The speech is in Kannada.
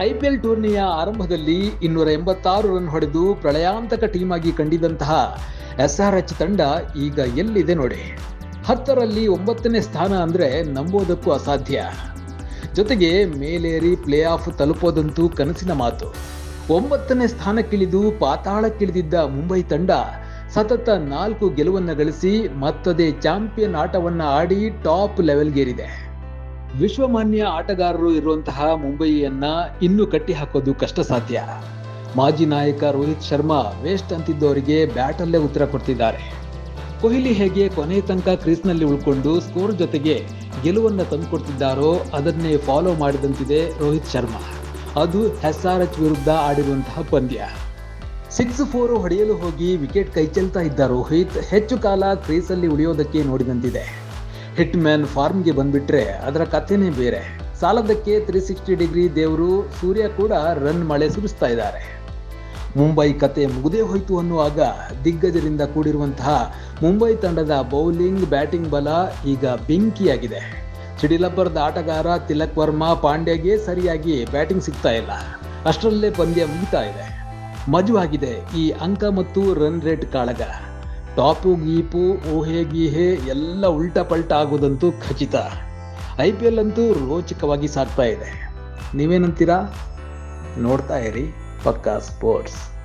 ಐಪಿಎಲ್ ಟೂರ್ನಿಯ ಆರಂಭದಲ್ಲಿ ಇನ್ನೂರ ಎಂಬತ್ತಾರು ರನ್ ಹೊಡೆದು ಪ್ರಳಯಾಂತಕ ಟೀಮ್ ಆಗಿ ಕಂಡಿದ್ದಂತಹ ಎಸ್ಆರ್ಎಚ್ ತಂಡ ಈಗ ಎಲ್ಲಿದೆ ನೋಡಿ. ಹತ್ತರಲ್ಲಿ ಒಂಬತ್ತನೇ ಸ್ಥಾನ ಅಂದ್ರೆ ನಂಬೋದಕ್ಕೂ ಅಸಾಧ್ಯ. ಜೊತೆಗೆ ಮೇಲೇರಿ ಪ್ಲೇ ಆಫ್ ತಲುಪೋದಂತೂ ಕನಸಿನ ಮಾತು. ಒಂಬತ್ತನೇ ಸ್ಥಾನಕ್ಕಿಳಿದು ಪಾತಾಳಕ್ಕಿಳಿದಿದ್ದ ಮುಂಬೈ ತಂಡ ಸತತ ನಾಲ್ಕು ಗೆಲುವನ್ನ ಗಳಿಸಿ ಮತ್ತದೇ ಚಾಂಪಿಯನ್ ಆಟವನ್ನ ಆಡಿ ಟಾಪ್ ಲೆವೆಲ್ಗೇರಿದೆ. ವಿಶ್ವಮಾನ್ಯ ಆಟಗಾರರು ಇರುವಂತಹ ಮುಂಬಯಿಯನ್ನ ಇನ್ನು ಕಟ್ಟಿ ಹಾಕೋದು ಕಷ್ಟ ಸಾಧ್ಯ. ಮಾಜಿ ನಾಯಕ ರೋಹಿತ್ ಶರ್ಮಾ ವೇಸ್ಟ್ ಅಂತಿದ್ದವರಿಗೆ ಬ್ಯಾಟಲ್ಲೇ ಉತ್ತರ ಕೊಡ್ತಿದ್ದಾರೆ. ಕೊಹ್ಲಿ ಹೇಗೆ ಕೊನೆ ತನಕ ಕ್ರೀಸ್ನಲ್ಲಿ ಉಳ್ಕೊಂಡು ಸ್ಕೋರ್ ಜೊತೆಗೆ ಗೆಲುವನ್ನ ತಂದುಕೊಡ್ತಿದ್ದಾರೋ ಅದನ್ನೇ ಫಾಲೋ ಮಾಡಿದಂತಿದೆ ರೋಹಿತ್ ಶರ್ಮಾ. ಅದು ಎಚ್ ವಿರುದ್ಧ ಆಡಿರುವಂತಹ ಪಂದ್ಯ. ಸಿಕ್ಸ್ ಫೋರ್ ಹೊಡೆಯಲು ಹೋಗಿ ವಿಕೆಟ್ ಕೈಚೆಲ್ತಾ ಇದ್ದ ರೋಹಿತ್ ಹೆಚ್ಚು ಕಾಲ ಕ್ರೀಸಲ್ಲಿ ಉಳಿಯೋದಕ್ಕೆ ನೋಡಿದಂತಿದೆ. ಹಿಟ್ ಮ್ಯಾನ್ ಫಾರ್ಮ್ಗೆ ಬಂದ್ಬಿಟ್ರೆ ಅದರ ಕಥೆನೇ ಬೇರೆ. ಸಾಲದಕ್ಕೆ ತ್ರೀ ಸಿಕ್ಸ್ಟಿ ಡಿಗ್ರಿ ದೇವರು, ಸೂರ್ಯ ಕೂಡ ರನ್ ಮಳೆ ಸುರಿಸ್ತಾ ಇದ್ದಾರೆ. ಮುಂಬೈ ಕತೆ ಮುಗಿದೇ ಹೋಯ್ತು ಅನ್ನುವಾಗ ದಿಗ್ಗಜರಿಂದ ಕೂಡಿರುವಂತಹ ಮುಂಬೈ ತಂಡದ ಬೌಲಿಂಗ್ ಬ್ಯಾಟಿಂಗ್ ಬಲ ಈಗ ಬೆಂಕಿಯಾಗಿದೆ. ಸಿಡಿಲಬ್ಬರದ ಆಟಗಾರ ತಿಲಕ್ ವರ್ಮಾ ಪಾಂಡ್ಯಗೆ ಸರಿಯಾಗಿ ಬ್ಯಾಟಿಂಗ್ ಸಿಗ್ತಾ ಇಲ್ಲ. ಅಷ್ಟರಲ್ಲೇ ಪಂದ್ಯ ಮುಗಿತಾ ಇದೆ. ಮಜವಾಗಿದೆ ಈ ಅಂಕ ಮತ್ತು ರನ್ ರೇಟ್ ಕಾಳಗ. ಟಾಪು, ಗೀಪು, ಊಹೆ, ಗೀಹೆ ಎಲ್ಲ ಉಲ್ಟಾ ಪಲ್ಟ ಆಗೋದಂತೂ ಖಚಿತ. ಐ ಪಿ ಎಲ್ ಅಂತೂ ರೋಚಕವಾಗಿ ಸಾಗ್ತಾ ಇದೆ. ನೀವೇನಂತೀರಾ? ನೋಡ್ತಾ ಇರಿ ಪಕ್ಕಾ ಸ್ಪೋರ್ಟ್ಸ್.